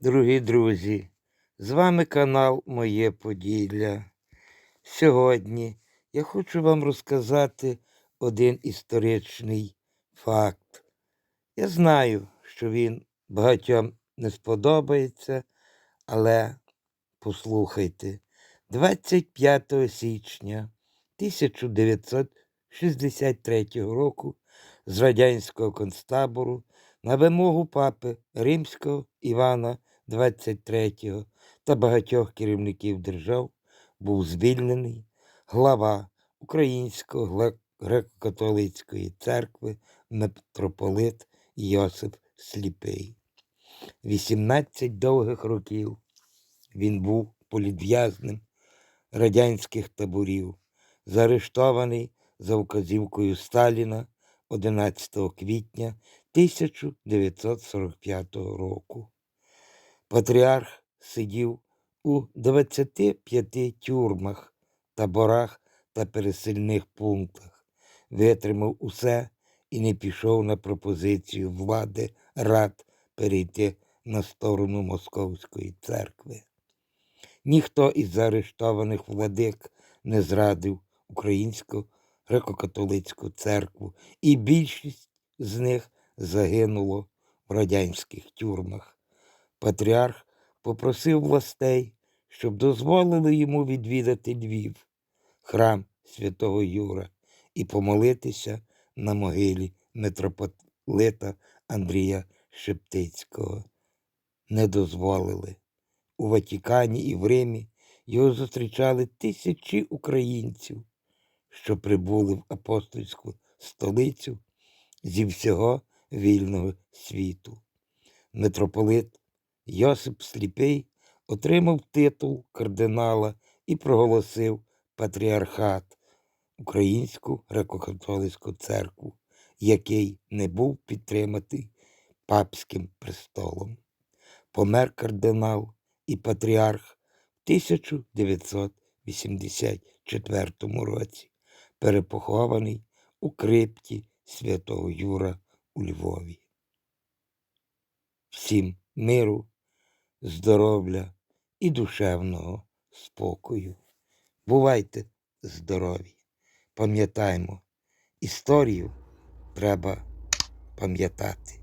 Дорогі друзі, з вами канал Моє Поділля. Сьогодні я хочу вам розказати один історичний факт. Я знаю, що він багатьом не сподобається, але послухайте, 25 січня 1963 року з радянського концтабору на вимогу папи Римського Івана 23 та багатьох керівників держав був звільнений глава Української греко-католицької церкви митрополит Йосип Сліпий. 18 довгих років він був політв'язнем радянських таборів, заарештований за вказівкою Сталіна 11 квітня 1945 року. Патріарх сидів у 25 тюрмах, таборах та пересильних пунктах, витримав усе і не пішов на пропозицію влади рад перейти на сторону Московської церкви. Ніхто із заарештованих владик не зрадив українську греко-католицьку церкву, і більшість з них загинуло в радянських тюрмах. Патріарх попросив властей, щоб дозволили йому відвідати Львів, храм святого Юра, і помолитися на могилі митрополита Андрія Шептицького. Не дозволили. У Ватикані і в Римі його зустрічали тисячі українців, що прибули в апостольську столицю зі всього вільного світу. Митрополит Йосип Сліпий отримав титул кардинала і проголосив патріархат Українську греко-католицьку церкву, який не був підтриматий папським престолом. Помер кардинал і патріарх в 1984 році, перепохований у крипті святого Юра у Львові. Всім миру, здоров'я і душевного спокою. Бувайте здорові! Пам'ятаймо, історію треба пам'ятати.